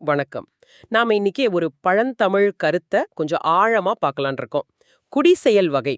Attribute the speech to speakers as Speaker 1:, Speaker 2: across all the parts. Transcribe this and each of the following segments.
Speaker 1: வணக்கம். நாம இன்னைக்கு ஒரு பழந்தமிழ் கருத்தை கொஞ்சம் ஆழமா பார்க்கலான் இருக்கோம். குடிசெயல் வகை.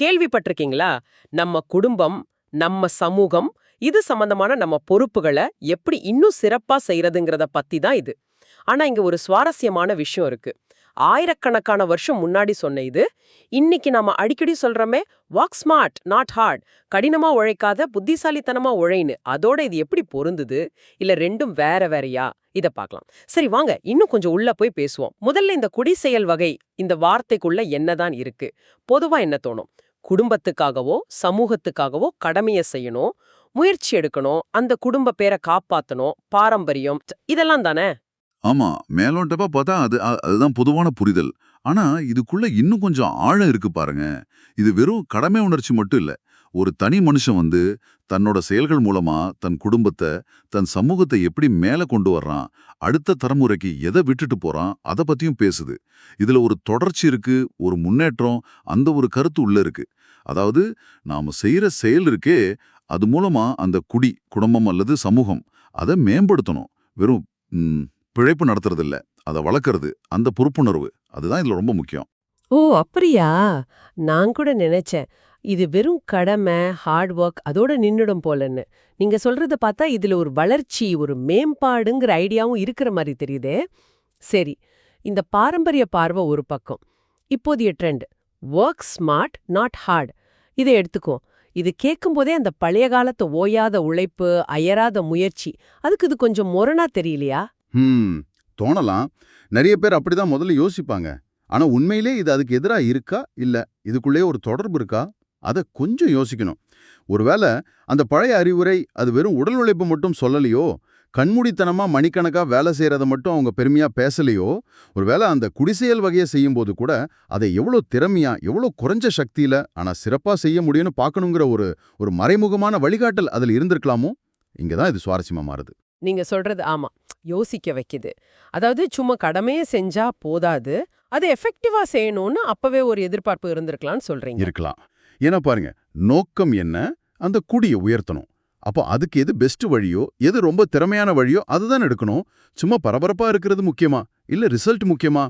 Speaker 1: கேள்விப்பட்டிருக்கீங்களா? நம்ம குடும்பம் நம்ம சமூகம் இது சம்பந்தமான நம்ம பொறுப்புகளை எப்படி இன்னும் சிறப்பா செய்கிறதுங்கிறத பத்தி தான் இது. ஆனா இங்க ஒரு சுவாரஸ்யமான விஷயம் இருக்கு. ஆயிரக்கணக்கான வருஷம் முன்னாடி சொன்ன இது. இன்னைக்கு நாம அடிக்கடி சொல்றோமே வாக் ஸ்மார்ட் நாட் ஹார்ட் கடினமா உழைக்காத புத்திசாலித்தனமா உழைன்னு. அதோட இது எப்படி பொருந்துது? இல்ல ரெண்டும் வேற வேறயா? இத பார்க்கலாம். சரி வாங்க. இன்னும் கொஞ்சம் உள்ள போய் பேசுவோம். முதல்ல இந்த குடிசெயல் வகை இந்த வார்த்தைக்குள்ள என்னதான் இருக்கு? பொதுவா என்ன தோணும்? குடும்பத்துக்காகவோ சமூகத்துக்காகவோ கடமையை செய்யணும் முயற்சி எடுக்கணும் அந்த குடும்ப பேரை காப்பாத்தணும் பாரம்பரியம் இதெல்லாம் தானே?
Speaker 2: ஆமா மேலோட்டப்பா பார்த்தா அது அதுதான் பொதுவான புரிதல். ஆனா இதுக்குள்ள இன்னும் கொஞ்சம் ஆழம் இருக்கு பாருங்க. இது வெறும் கடமை உணர்ச்சி மட்டும் இல்ல. ஒரு தனி மனுஷன் வந்து தன்னோட செயல்கள் மூலமா தன் குடும்பத்தை தன் சமூகத்தை எப்படி மேல கொண்டு வர்றான் அடுத்த தலைமுறைக்கு எதை விட்டுட்டு போறான் அதை பத்தியும் பேசுது. இதுல ஒரு தொடர்ச்சி இருக்கு ஒரு முன்னேற்றம் அந்த ஒரு கருத்து உள்ள இருக்கு. அதாவது நாம செய்யற செயல் இருக்கே அது மூலமா அந்த குடி குடும்பம் அல்லது சமூகம் அதை மேம்படுத்தணும். வெறும் பிழைப்பு நடத்துறது இல்ல அதை வளர்க்கறது அந்த பொறுப்புணர்வு அதுதான் இதுல ரொம்ப முக்கியம்.
Speaker 1: ஓ அப்படியா? நான் கூட நினைச்சேன். இது வெறும் கடமை ஹார்ட் ஒர்க் அதோட நின்னுடும் போலன்னு. நீங்க சொல்றத பார்த்தா இதுல ஒரு வளர்ச்சி ஒரு மேம்பாடுங்கிற ஐடியாவும் இருக்கிற மாதிரி தெரியுதே. சரி இந்த பாரம்பரிய பார்வை ஒரு பக்கம். இப்போதைய trend work smart not hard இதை எடுத்துக்குவோம் இது கேட்கும்போதே அந்த பழைய காலத்து ஓயாத உழைப்பு அயராத முயற்சி அதுக்கு இது கொஞ்சம் முரணா தெரியலையா?
Speaker 3: ஹம் தோணலாம். நிறைய பேர் அப்படிதான் முதல்ல யோசிப்பாங்க. ஆனா உண்மையிலே இது அதுக்கு எதிரா இருக்கா? இல்ல இதுக்குள்ளே ஒரு தொடர்பு இருக்கா? அதை கொஞ்சம் யோசிக்கணும். ஒருவேளை அந்த பழைய அறிவுரை அது வெறும் உடல் உழைப்பு மட்டும் சொல்லலையோ? கண்மூடித்தனமா மணிக்கணக்கா வேலை செய்யறதை மட்டும் அவங்க பெருமையா பேசலையோ? ஒருவேளை அந்த குடிசெயல் வகையை செய்யும்போது கூட அதை எவ்வளோ திறமையா எவ்வளோ குறைஞ்ச சக்தியில ஆனா சிறப்பா செய்ய முடியும்னு பார்க்கணுங்கிற ஒரு ஒரு மறைமுகமான வழிகாட்டல் அதுல இருந்திருக்கலாமோ? இங்கதான் இது சுவாரஸ்யமா மாறுது.
Speaker 1: நீங்க சொல்றது ஆமா. யோசிக்க வைக்குது. அதாவது சும்மா கடமையை செஞ்சா போதாது அதை எஃபெக்டிவா செய்யணும்னு அப்பவே ஒரு எதிர்பார்ப்பு இருந்திருக்கலாம்னு சொல்றீங்க.
Speaker 3: இருக்கலாம். ஏன்னா பாருங்க நோக்கம் என்ன அந்த குடியை உயர்த்தணும். அப்போ அதுக்கு எது பெஸ்ட் வழியோ எது ரொம்ப திறமையான வழியோ அதுதான் எடுக்கணும். சும்மா பரபரப்பா இருக்கிறது முக்கியமா? இல்ல ரிசல்ட் முக்கியமா?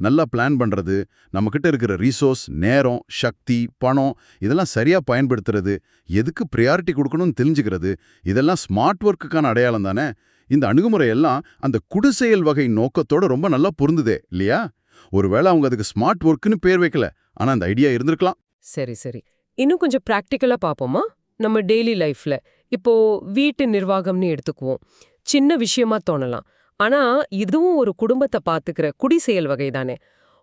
Speaker 3: நல்லா பிளான் பண்றது நம்மக்கிட்ட இருக்கிற ரிசோர்ஸ் நேரம் சக்தி பணம் இதெல்லாம் சரியா பயன்படுத்துறது எதுக்கு ப்ரியாரிட்டி கொடுக்கணும்னு தெரிஞ்சுக்கிறது இதெல்லாம் ஸ்மார்ட் ஒர்க்குக்கான அடையாளம் தானே? இந்த அணுகுமுறை எல்லாம் அந்த குடிசெயல் வகை நோக்கத்தோட ரொம்ப நல்லா பொருந்துதே இல்லையா? ஒருவேளை அவங்க அதுக்கு ஸ்மார்ட் ஒர்க்குன்னு பேர் வைக்கல ஆனா அந்த ஐடியா இருந்திருக்கலாம்.
Speaker 1: சரி சரி. இன்னும் கொஞ்சம் பிராக்டிக்கலா பாப்போமா? நம்ம டெய்லி லைஃப்ல. இப்போ வீட்டு நிர்வாகம்னு எடுத்துக்குவோம். சின்ன விஷயமா தோணலாம். ஆனா இதுவும் ஒரு குடும்பத்தை பாத்துக்கிற குடிசெயல் வகை தானே.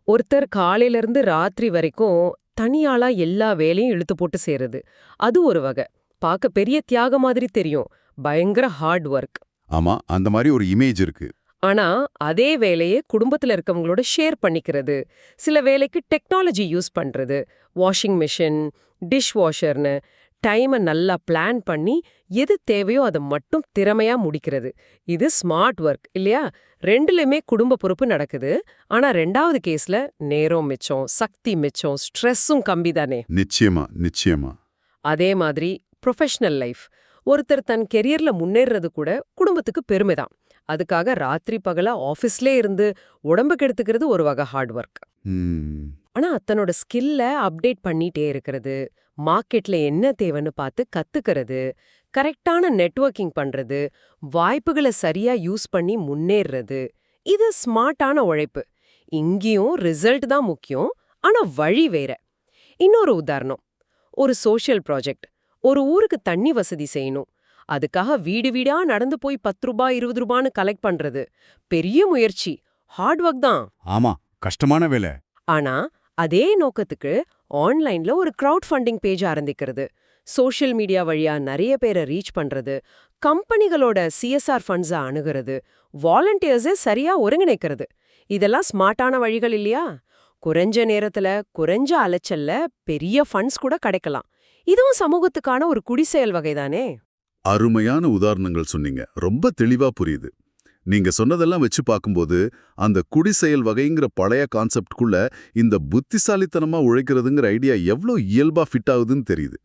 Speaker 1: ஒருத்தர் காலையில இருந்து ராத்திரி வரைக்கும் தனியாளா எல்லா வேலையும் இழுத்து போட்டு செய்யறது அது ஒரு வகை. பார்க்க பெரிய தியாகம் மாதிரி தெரியும். பயங்கர ஹார்ட் ஒர்க்.
Speaker 3: ஆமா அந்த மாதிரி ஒரு இமேஜ் இருக்கு.
Speaker 1: ஆனா அதே வேலையை குடும்பத்துல இருக்கவங்களோட ஷேர் பண்ணிக்கிறது. சில வேலைக்கு டெக்னாலஜி யூஸ் பண்றது. வாஷிங் மிஷின் டிஷ் வாஷர்னு டைமை நல்லா பிளான் பண்ணி எது தேவையோ அதை மட்டும் திறமையா முடிக்கிறது. இது ஸ்மார்ட் ஒர்க் இல்லையா? ரெண்டுலயுமே குடும்ப பொறுப்பு நடக்குது. ஆனா ரெண்டாவது கேஸ்ல நேரம் மிச்சம் சக்தி மிச்சம் ஸ்ட்ரெஸ்ஸும் கம்மி தானே
Speaker 3: நிச்சயமா நிச்சயமா.
Speaker 1: அதே மாதிரி ப்ரொஃபஷனல் லைஃப் ஒருத்தர் தன் கெரியர்ல முன்னேறது கூட குடும்பத்துக்கு பெருமை தான் அதுக்காக ராத்திரி பகலா ஆஃபீஸ்லே இருந்து உடம்பு கெடுத்துக்கிறது ஒரு வகை ஹார்ட் ஒர்க் ஆனா தன்னோட ஸ்கில்ல அப்டேட் பண்ணிட்டே இருக்கிறது மார்க்கெட்ல என்ன தேவைன்னு பார்த்து கத்துக்கிறது கரெக்டான நெட்வொர்க்கிங் பண்றது வாய்ப்புகளை சரியா யூஸ் பண்ணி முன்னேறது இது ஸ்மார்ட்டான உழைப்பு. இங்கேயும் ரிசல்ட் தான் முக்கியம் ஆனா வழி வேற. இன்னொரு உதாரணம் ஒரு சோஷியல் ப்ராஜெக்ட். ஒரு ஊருக்கு தண்ணி வசதி செய்யணும். அதுக்காக வீடு வீடா நடந்து போய் பத்து ரூபாய் இருபது ரூபான்னு கலெக்ட் பண்றது. பெரிய முயற்சி. ஹார்ட் ஒர்க் தான்.
Speaker 3: ஆமா கஷ்டமான வேலை.
Speaker 1: ஆனா அதே நோக்கத்துக்கு ஆன்லைன்ல ஒரு கிரவுட் ஃபண்டிங் பேஜ் ஆரம்பிக்கிறது. சோஷியல் மீடியா வழியா நிறைய பேரை ரீச் பண்றது. கம்பெனிகளோட சிஎஸ்ஆர் ஃபண்ட்ஸை அணுகிறது. வாலண்டியர்ஸை சரியா ஒருங்கிணைக்கிறது. இதெல்லாம் ஸ்மார்ட்டான வழிகள் இல்லையா? குறைஞ்ச நேரத்துல குறைஞ்ச அலைச்சல்ல பெரிய ஃபண்ட்ஸ் கூட கிடைக்கலாம். இதுவும் சமூகத்துக்கான ஒரு குடிசெயல் வகைதானே?
Speaker 2: அருமையான உதாரணங்கள் சொன்னீங்க. ரொம்ப தெளிவா புரியுது. நீங்க சொன்னதெல்லாம் வச்சு பார்க்கும்போது அந்த குடிசெயல் வகைங்கிற பழைய கான்செப்ட்குள்ள இந்த புத்திசாலித்தனமா உழைக்கிறதுங்கிற ஐடியா எவ்வளோ இயல்பா ஃபிட் ஆகுதுன்னு தெரியுது.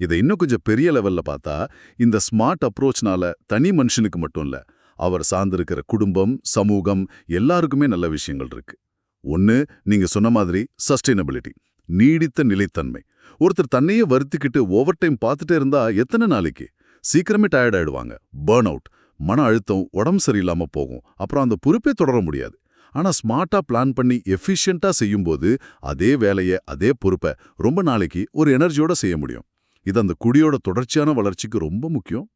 Speaker 2: இதை இன்னும் கொஞ்சம் பெரிய லெவல்ல பார்த்தா இந்த ஸ்மார்ட் அப்ரோச்னால தனி மனுஷனுக்கு மட்டும் இல்ல அவர் சார்ந்திருக்கிற குடும்பம் சமூகம் எல்லாருக்குமே நல்ல விஷயங்கள் இருக்கு. ஒன்னு நீங்க சொன்ன மாதிரி சஸ்டைனபிலிட்டி நீடித்த நிலைத்தன்மை. ஒருத்தர் தன்னையே வருத்திக்கிட்டு ஓவர் டைம் பார்த்துட்டே இருந்தா எத்தனை நாளைக்கு? சீக்கிரமே டயர்ட் ஆயிடுவாங்க. பேர்ன் அவுட் மன அழுத்தம் உடம்பு சரியில்லாம போகும். அப்புறம் அந்த பொறுப்பே தொடர முடியாது. ஆனா ஸ்மார்ட்டா பிளான் பண்ணி எஃபிஷியண்டா செய்யும்போது அதே வேலையை அதே பொறுப்பை ரொம்ப நாளைக்கு ஒரு எனர்ஜியோட செய்ய முடியும். இது அந்த குடியோட தொடர்ச்சியான வளர்ச்சிக்கு ரொம்ப முக்கியம்.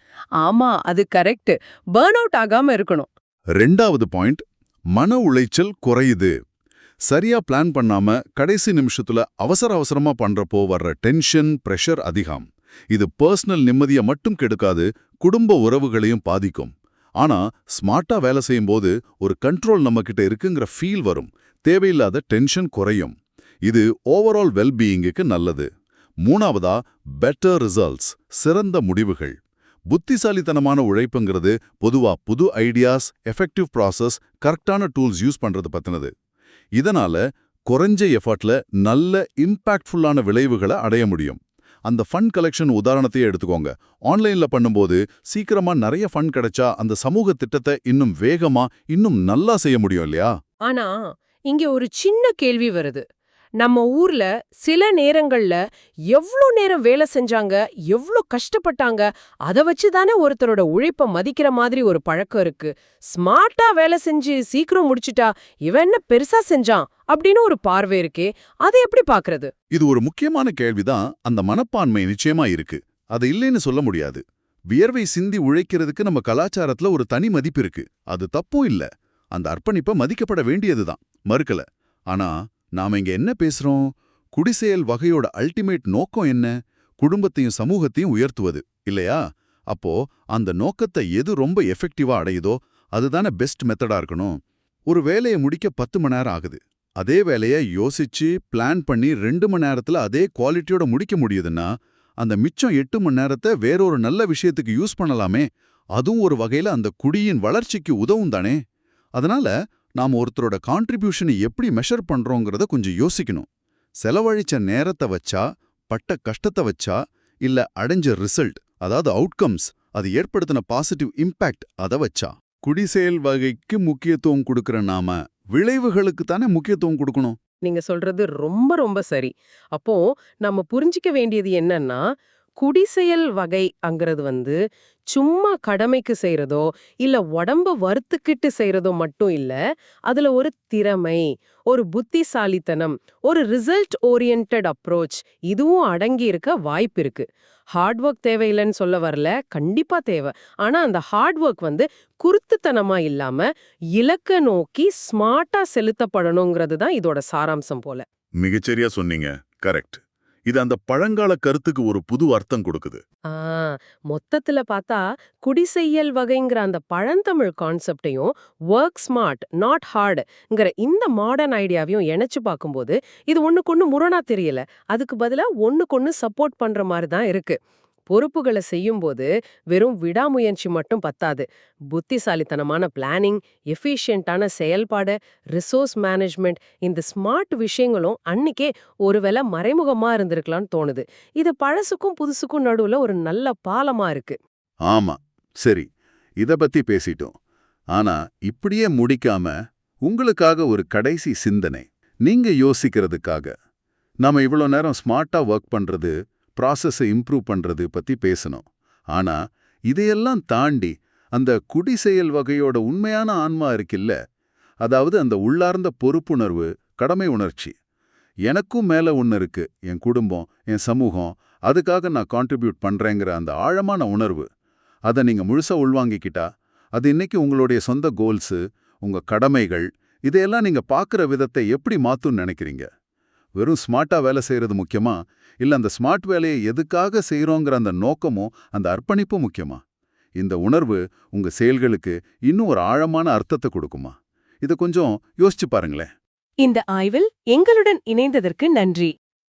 Speaker 1: ஆமா அது கரெக்ட் பேர்ன் அவுட் ஆகாம இருக்கணும்.
Speaker 2: ரெண்டாவது பாயிண்ட் மன உளைச்சல் குறையுது. சரியா பிளான் பண்ணாம கடைசி நிமிஷத்துல அவசர அவசரமா பண்றப்போ வர்ற டென்ஷன் பிரஷர் அதிகம். இது பர்சனல் நிம்மதியை மட்டும் கெடுக்காது குடும்ப உறவுகளையும் பாதிக்கும். ஆனா ஸ்மார்ட்டா வேலை செய்யும்போது ஒரு கண்ட்ரோல் நம்மகிட்ட இருக்குங்கிற ஃபீல் வரும். தேவையில்லாத டென்ஷன் குறையும். இது ஓவரால் வெல்பீயிங்குக்கு நல்லது. மூணாவதா பெட்டர் ரிசல்ட்ஸ் சிறந்த முடிவுகள். புத்திசாலித்தனமான உழைப்புங்கிறது பொதுவா புது ஐடியாஸ் எஃபெக்டிவ் ப்ராசஸ் கரெக்டான டூல்ஸ் யூஸ் பண்றது பத்தினது. இதனால குறைஞ்ச எஃபர்ட்ல நல்ல இம்பாக்ட்ஃபுல்லான விளைவுகளை அடைய முடியும். அந்த ஃபண்ட் கலெக்ஷன் உதாரணத்தையே எடுத்துக்கோங்க. ஆன்லைன்ல பண்ணும்போது சீக்கிரமா நிறைய ஃபண்ட் கிடைச்சா அந்த சமூக திட்டத்தை இன்னும் வேகமா இன்னும் நல்லா செய்ய முடியும் இல்லையா?
Speaker 1: ஆனா இங்க ஒரு சின்ன கேள்வி வருது. நம்ம ஊர்ல சில நேரங்கள்ல எவ்ளோ நேரம் வேலை செஞ்சாங்க எவ்ளோ கஷ்டப்பட்டாங்க அத வச்சு தானே ஒருத்தரோட உழைப்ப மதிக்கிற மாதிரி ஒரு பழக்கம் இருக்கு. ஸ்மார்ட்டா வேலை செஞ்சு சீக்கிரம் முடிச்சிட்டா இவன் என்ன பெருசா செஞ்சான் அப்படின்னு ஒரு பார்வை இருக்கே அதை எப்படி பாக்குறது
Speaker 2: இது ஒரு முக்கியமான கேள்விதான். அந்த மனப்பான்மை நிச்சயமா இருக்கு. அது இல்லைன்னு சொல்ல முடியாது. வியர்வை சிந்தி உழைக்கிறதுக்கு நம்ம கலாச்சாரத்துல ஒரு தனி மதிப்பு இருக்கு. அது தப்பும் இல்ல. அந்த அர்ப்பணிப்பை மதிக்கப்பட வேண்டியதுதான். மறுக்கல. ஆனா நாம இங்க என்ன பேசுறோம்? குடிசெயல் வகையோட அல்டிமேட் நோக்கம் என்ன? குடும்பத்தையும் சமூகத்தையும் உயர்த்துவது இல்லையா? அப்போ அந்த நோக்கத்தை எது ரொம்ப எஃபெக்டிவா அடையுதோ அதுதானே பெஸ்ட் மெத்தடா இருக்கணும். ஒரு வேலையை முடிக்க பத்து மணி நேரம் ஆகுது. அதே வேலையை யோசிச்சு பிளான் பண்ணி ரெண்டு மணி நேரத்துல அதே குவாலிட்டியோட முடிக்க முடியுதுன்னா அந்த மிச்சம் எட்டு மணி நேரத்தை வேறொரு நல்ல விஷயத்துக்கு யூஸ் பண்ணலாமே. அதுவும் ஒரு வகையில அந்த குடியின் வளர்ச்சிக்கு உதவும் தானே அதனால நாம் ஒருத்தரோட கான்ட்ரிபியூஷனை எப்படி மெஷர் பண்றோங்கிறத கொஞ்சம் யோசிக்கணும். செலவழிச்ச நேரத்தை வச்சா பட்ட கஷ்டத்தை வச்சா இல்ல அடைஞ்ச ரிசல்ட் அதாவது அவுட்கம்ஸ் அது ஏற்படுத்தின பாசிட்டிவ் இம்பாக்ட் அதை வச்சா. குடிசெயல் வகைக்கு முக்கியத்துவம் கொடுக்கிற நாம விளைவுகளுக்கு தானே முக்கியத்துவம் கொடுக்கணும்.
Speaker 1: நீங்க சொல்றது ரொம்ப ரொம்ப சரி. அப்போ நம்ம புரிஞ்சிக்க வேண்டியது என்னன்னா குடிசெயல் வகை அங்கிறது வந்து சும்மா கடமைக்கு செய்கிறதோ இல்ல உடம்ப வறுத்துக்கிட்டு செய்யறதோ மட்டும் இல்ல அதுல ஒரு திறமை ஒரு புத்திசாலித்தனம் ஒரு ரிசல்ட் ஓரியன்ட் அப்ரோச் இதுவும் அடங்கி இருக்க வாய்ப்பு இருக்கு. ஹார்ட் ஒர்க் தேவையில்லைன்னு சொல்ல வரல கண்டிப்பா தேவை. ஆனா அந்த ஹார்ட் ஒர்க் வந்து குருத்துத்தனமா இல்லாம இலக்க நோக்கி ஸ்மார்ட்டா செலுத்தப்படணுங்கிறது தான் இதோட சாராம்சம் போல.
Speaker 2: மிகச்சரியா சொன்னீங்க. கரெக்ட் இது அந்த பழங்கால கருத்துக்கு ஒரு புது அர்த்தம் கொடுக்குது.
Speaker 1: ஆ மொத்தத்துல பார்த்தா குடிசெய்யல் வகைங்கிற அந்த பழந்தமிழ் கான்செப்டையும் ஒர்க் ஸ்மார்ட் நாட் ஹார்டுங்கிற இந்த மாடர்ன் ஐடியாவையும் இணைச்சு பார்க்கும்போது இது ஒண்ணுக்கொண்ணு முரணா தெரியல. அதுக்கு பதிலா ஒண்ணுக்கொண்ணு சப்போர்ட் பண்ற மாதிரி தான் இருக்கு. பொறுப்புகளை செய்யும்போது வெறும் விடாமுயற்சி மட்டும் பத்தாது. புத்திசாலித்தனமான பிளானிங் எஃபிஷியண்டான செயல்பாடு ரிசோர்ஸ் மேனேஜ்மெண்ட் இந்த ஸ்மார்ட் விஷயங்களும் அன்னைக்கே ஒருவேளை மறைமுகமா இருந்திருக்கலாம்னு தோணுது. இது பழசுக்கும் புதுசுக்கும் நடுவுல ஒரு நல்ல பாலமா இருக்கு.
Speaker 2: ஆமா சரி. இத பத்தி பேசிட்டோம். ஆனா இப்படியே முடிக்காம உங்களுக்காக ஒரு கடைசி சிந்தனை. நீங்க யோசிக்கிறதுக்காக. நாம இவ்வளோ நேரம் ஸ்மார்ட்டா ஒர்க் பண்றது ப்ராசஸை இம்ப்ரூவ் பண்றது பத்தி பேசணும். ஆனா இதையெல்லாம் தாண்டி அந்த குடிசெயல் வகையோட உண்மையான ஆன்மா இருக்குல்ல அதாவது அந்த உள்ளார்ந்த பொறுப்புணர்வு கடமை உணர்ச்சி. எனக்கும் மேல ஒன்று இருக்கு என் குடும்பம் என் சமூகம் அதுக்காக நான் கான்ட்ரிபியூட் பண்றேங்கிற அந்த ஆழமான உணர்வு அதை நீங்க முழுசா உள்வாங்கிக்கிட்டா அது இன்னைக்கு உங்களுடைய சொந்த கோல்ஸு உங்க கடமைகள் இதையெல்லாம் நீங்க பார்க்குற விதத்தை எப்படி மாற்றும்னு நினைக்கிறீங்க? வெறும் ஸ்மார்ட்டா வேலை செய்யறது முக்கியமா? இல்ல அந்த ஸ்மார்ட் வேலையை எதுக்காக செய்கிறோங்கிற அந்த நோக்கமும் அந்த அர்ப்பணிப்பும் முக்கியமா? இந்த உணர்வு உங்க செயல்களுக்கு இன்னும் ஒரு ஆழமான அர்த்தத்தை கொடுக்குமா? இதை கொஞ்சம் யோசிச்சு பாருங்களேன்.
Speaker 1: இந்த ஆய்வில் எங்களுடன் இணைந்ததற்கு நன்றி.